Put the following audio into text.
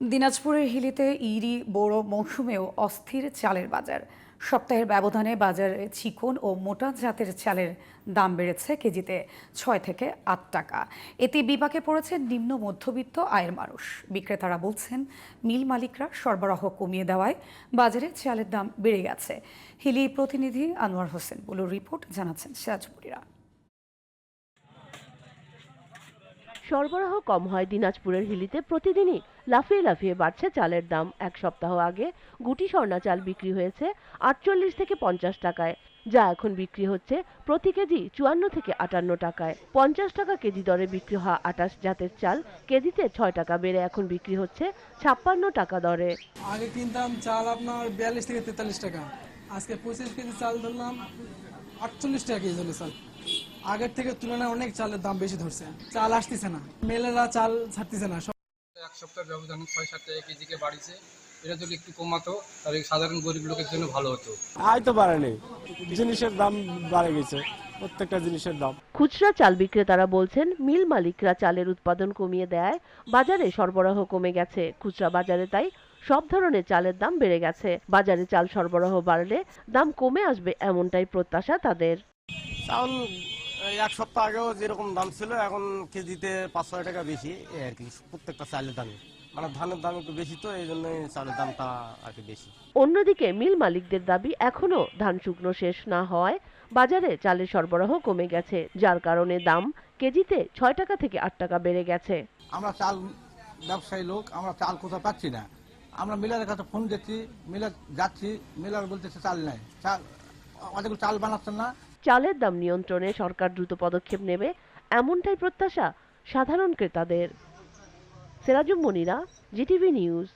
দিনাজপুরের হিলিতে ইরি বড় মৌসুমেও অস্থির চালের বাজার। সপ্তাহের ব্যবধানে বাজারে চিকন ও মোটা জাতের চালের দাম বেড়েছে কেজিতে ছয় থেকে আট টাকা। এতে বিপাকে পড়েছে নিম্ন মধ্যবিত্ত আয়ের মানুষ। বিক্রেতারা বলছেন, মিল মালিকরা সরবরাহ কমিয়ে দেওয়ায় বাজারে চালের দাম বেড়ে গেছে। হিলি প্রতিনিধি আনোয়ার হোসেন বলুর রিপোর্ট জানাচ্ছেন সিরাজপুরিরা। সরবরাহ কম হয় দিনাজপুরের হিলিতে প্রতিদিনই লাফিয়ে লাফিয়ে বাড়ছে চালের দাম। এক সপ্তাহ আগে গুটি স্বর্ণা চাল বিক্রি হয়েছে আটচল্লিশ থেকে পঞ্চাশ টাকায়, যা এখন বিক্রি হচ্ছে প্রতি কেজি চুয়ান্ন থেকে আটান্ন টাকায়। পঞ্চাশ টাকা কেজি দরে বিক্রি হওয়া আটাশ জাতের চাল কেজিতে ছয় টাকা বেড়ে এখন বিক্রি হচ্ছে ছাপ্পান্ন টাকা দরে। আগে কিনতাম চাল আপনার বিয়াল্লিশ থেকে তেতাল্লিশ টাকা, আজকে পঁচিশ কেজি চাল ধরলাম আটচল্লিশ টাকা কেজি চাল। আগের থেকে তুলনায় অনেক চালের দাম বেশি ধরছে। চাল আসতেছে না। মেলেরা চাল ছাড়তেছে না। এক সপ্তাহ ব্যবধানে ছয় সাত টাকা কেজিকে বাড়িছে এটা যদি একটু কমাতো তাহলে সাধারণ গরিব লোকের জন্য ভালো হতো। আয় তো বাড়েনি। জিনিসের দাম বাড়ে গেছে। প্রত্যেকটা জিনিসের দাম। খুচরা চাল বিক্রেতারা বলছেন মিল মালিকরা চালের উৎপাদন কমিয়ে দেয় বাজারে সরবরাহ কমে গেছে। খুচরা বাজারে তাই সব ধরনের চালের দাম বেড়ে গেছে। বাজারে চাল সরবরাহ বাড়লে দাম কমে আসবে এমনটাই প্রত্যাশা তাদের। চাউল এই এক সপ্তাহ আগেও যেরকম দাম ছিল এখন কেজিতে পাঁচ ছয় টাকা বেশি এই আর কি প্রত্যেকটা চালের দামে। মানে ধানের দাম একটু বেশি তো এই জন্যই চালের দামটা আর কি বেশি। অন্যদিকে মিল মালিকদের দাবি এখনও ধান শুকনো শেষ না হওয়ায় বাজারে চালের সরবরাহ কমে গেছে যার কারণে দাম কেজিতে ছয় টাকা থেকে আট টাকা বেড়ে গেছে। আমরা চাল ব্যবসায়ী লোক আমরা চাল কোথাও পাচ্ছি না। আমরা মিলারের কাছে ফোন দিচ্ছি মিলার যাচ্ছি মিলার বলতেছে চাল নাই। চাল অনেকগুলো চাল বানাচ্ছেন না চালের দাম নিয়ন্ত্রণে সরকার দ্রুত পদক্ষেপ নেবে, এমনটাই প্রত্যাশা সাধারণ ক্রেতাদের। Serajum Monira, GTV news.